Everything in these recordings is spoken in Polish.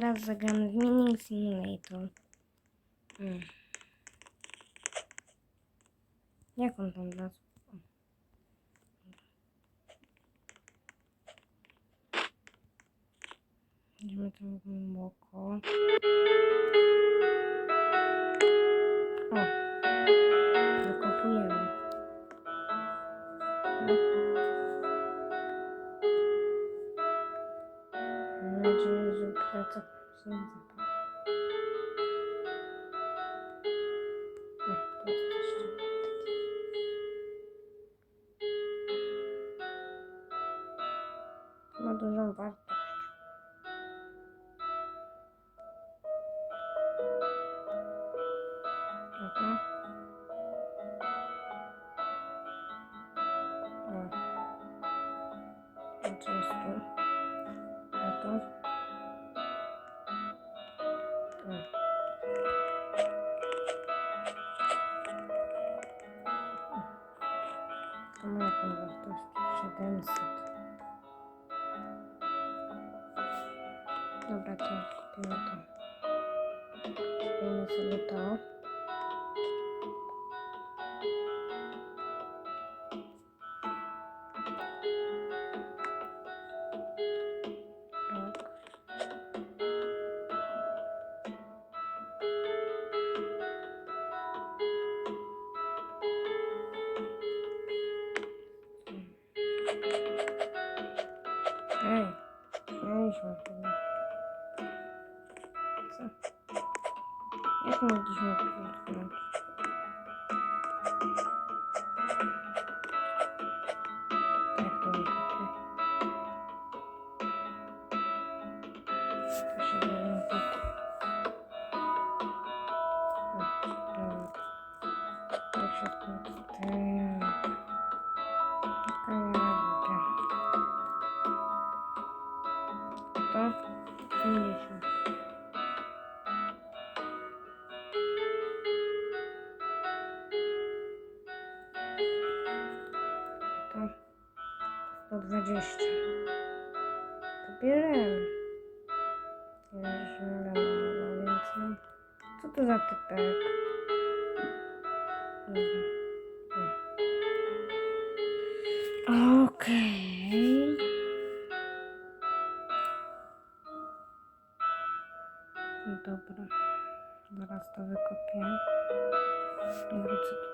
teraz zagramy w Mining Simulator. Mm. Jak on tam wlazł? Idziemy tam głęboko. O! Wykopujemy. No. Plecak się nie zapał. O, to jest jeszcze taki. Ma dużą wartość. Dobra. Dobra, to kupimy to. Kupimy sobie to. Bierzemy więcej. Co to za typek? Okej. No Dobra. Zaraz to wykopię. Wrócę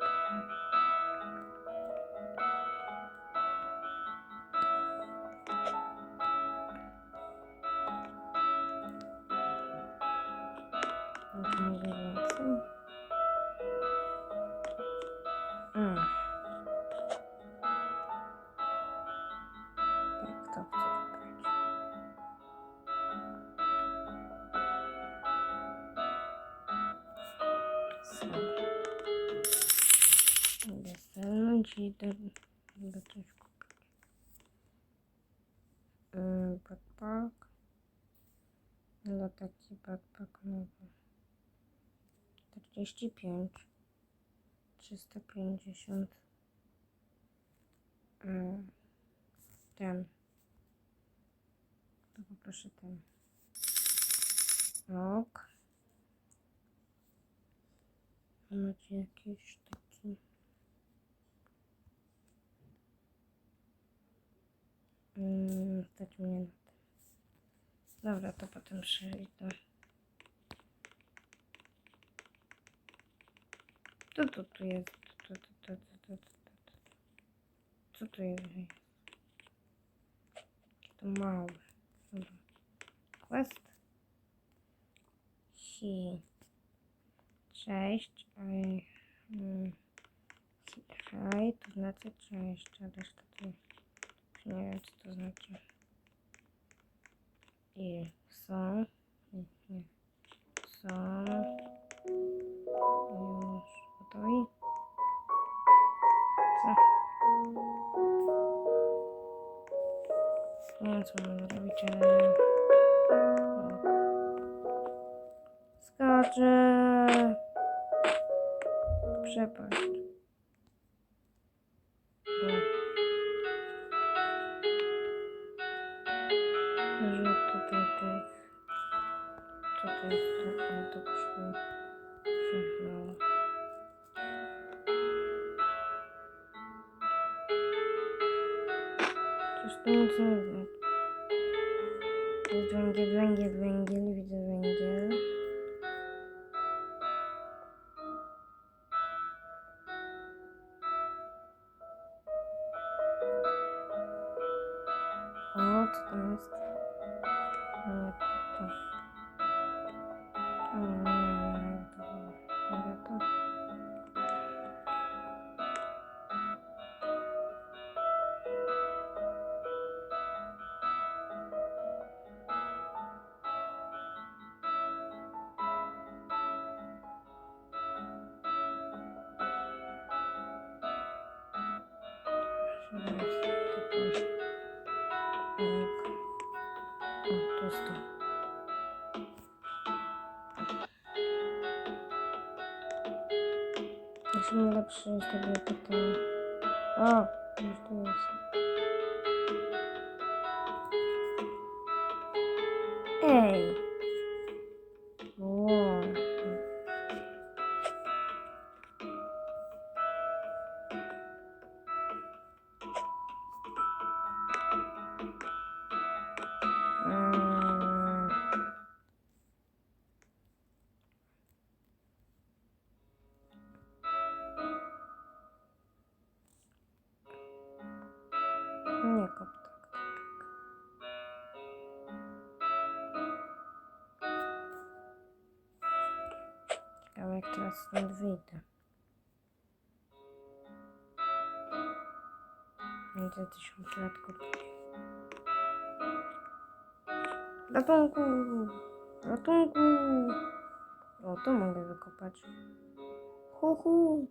Idę stanąć i do, do coś kupić. Backpack. No taki backpack nowy. 45. 350. Yy, ten. To poproszę ten. Ok. A Macie jakiś taki. Mm, stać mnie na tym. Dobra, to potem przejdę. Co to tu jest? Co to, to, to, to, to, to, to. 6 i hmm, to znaczy część, a reszta to nie wiem co to znaczy. I są, nie, nie, są, no już gotowi. Co? Nie wiem co mam zrobić, ale... Przepaść. Rzut tutaj tych. Co to. Hmm, Mało. Coś nie widać. Jest węgiel, węgiel, węgiel, widzę węgiel. Jeszcze mi lepszy jest sobie tutaj. O, już tu jest. Ej! Teraz stąd wyjdę. Będzie tysiąc lat. Ratunku! Ratunku! O, to mogę wykopać. Hu, hu.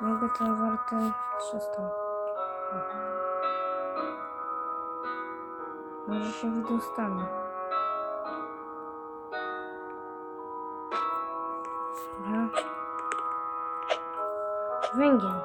Mogę tę wartę 300. O. Może się wydostanę. Węgiel.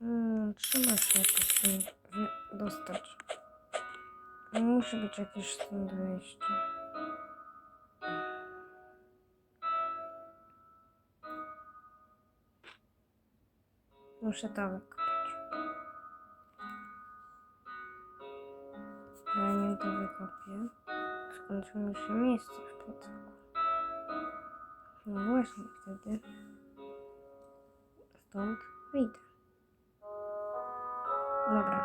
Mm, Trzeba się jakoś dostać. Musi być jakieś stąd wyjście. Muszę to wykopać. Zanim to wykopię, skończy mi się miejsce w plecaku. No właśnie wtedy stąd wyjdę. Dobra,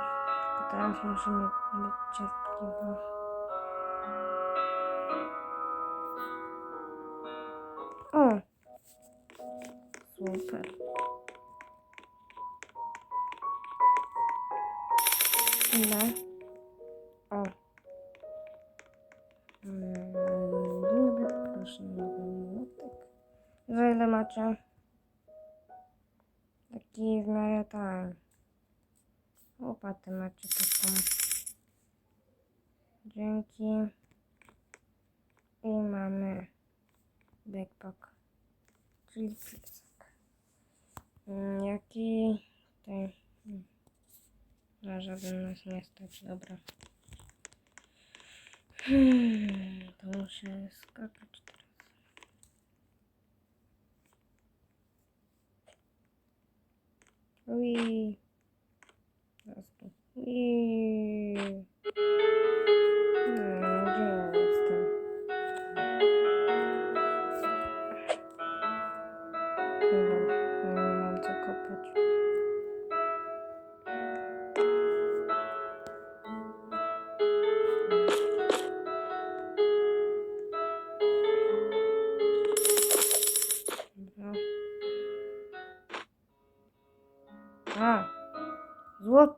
teraz muszę mieć cierpliwość. O! Super. Ile? O. Niby proszę, nowy młotek. Za ile macie? Taki w miarę tań. Łopatę macie taką. Dzięki. I mamy backpack. Czyli plecak. Mm, Jaki tutaj... Na żaden nas nie stać, dobra. To muszę skakać teraz. Ui. Ui.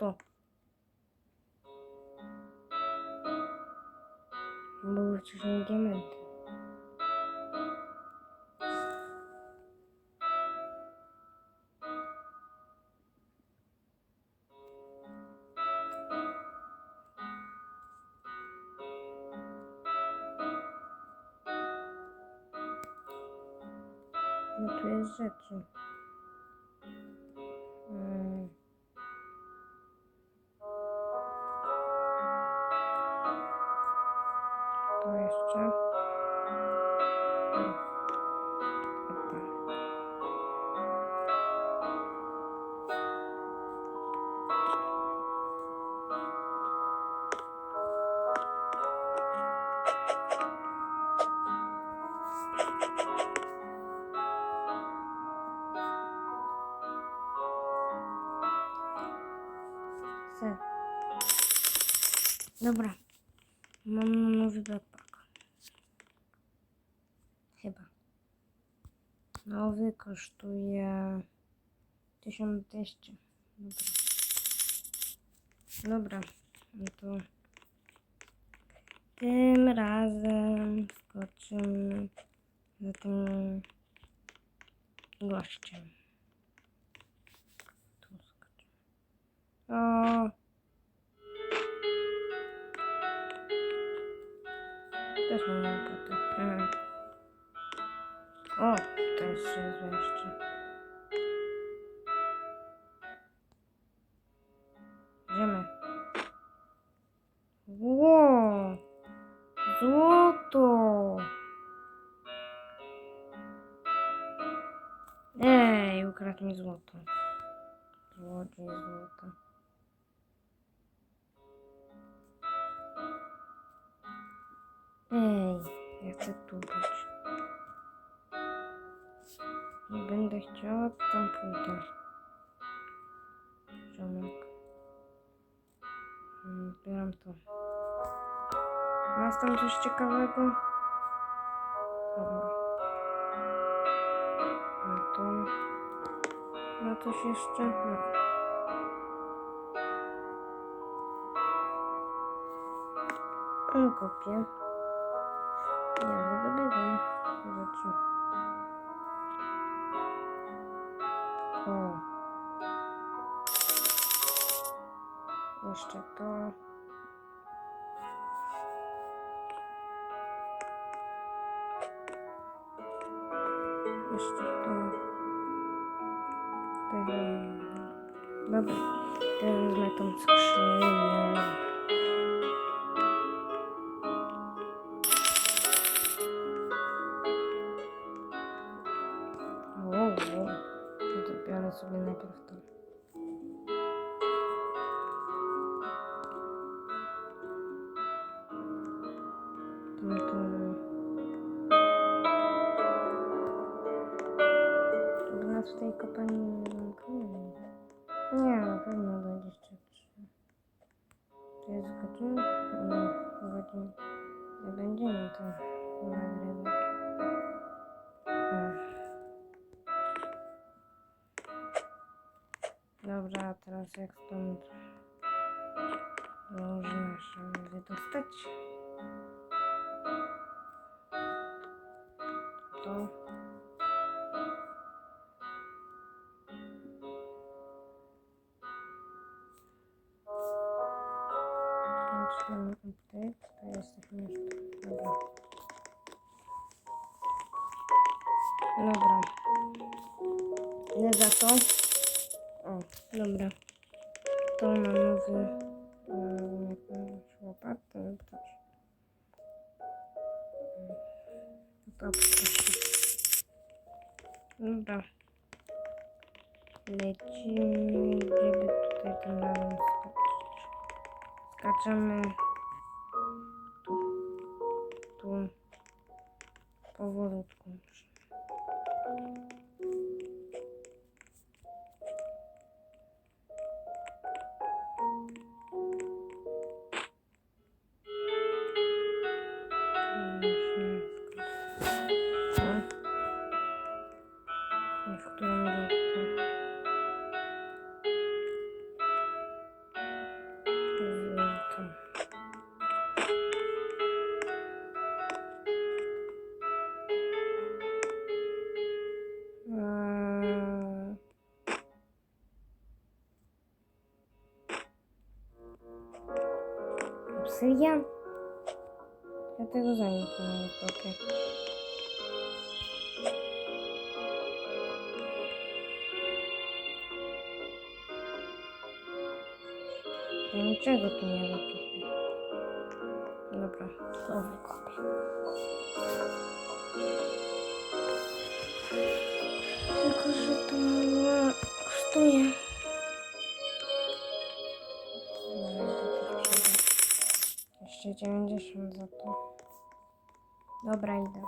없다. 뭐 주신 게 많다. 뭐 돼지였지. Dobra. Mam nowy backpack. Chyba. Nowy kosztuje 1200. Dobra. Dobra. No to tym razem skoczymy za tym gościem. Tu skoczymy. O! Też mam łopaty. Mhm. O, to jeszcze chcę tu być. Nie będę chciała, tam pójdę. Ziomek. Mm, Zbieram to. Masz tam coś ciekawego? Dobra. No to... No coś jeszcze? No, kopię. Rzeczy. O. Jeszcze to. Jeszcze to. Dobra. Teraz tą skrzynię. 12 копания. To. Włączymy update, to jesteśmy już. Dobra. Dobra. Ile za to? Skaczemy tu, Syria? Ja tego za nim nie kopię. Ja niczego tu nie wykopię. Dobra, to wykopię. Tylko, że to mało 290 za to. Dobra, idę.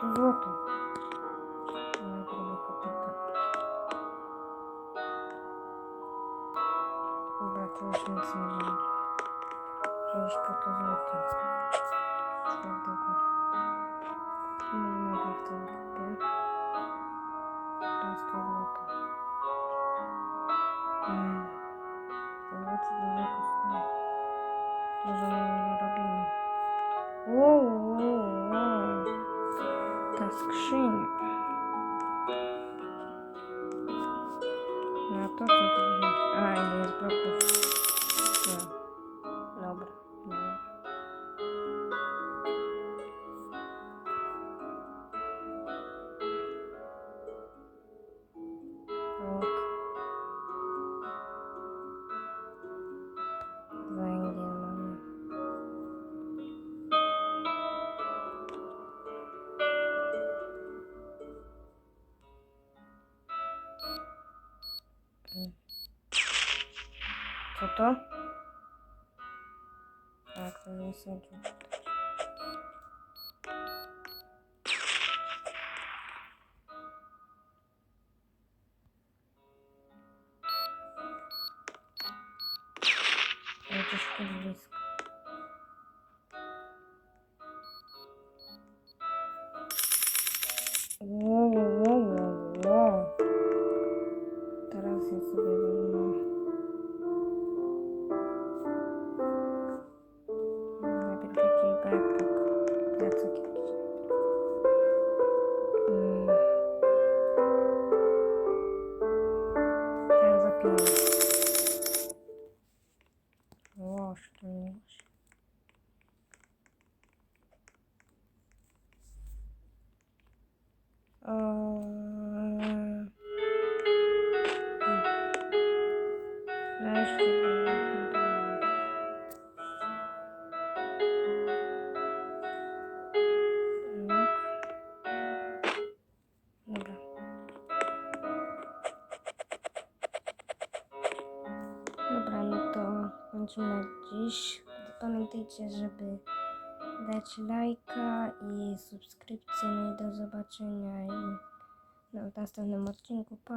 Złoto, złoto, złoto. Moja druga kopyta. Dobra, to już nic nie będzie. Że iść po to złoto. Co do góry. Może najpierw Ta skrzynia. No to co to będzie? Tak, to nie sądził. Dobra. No to kończymy dziś. Pamiętajcie, żeby dać lajka i subskrypcję. No i do zobaczenia i no, w następnym odcinku. Pa!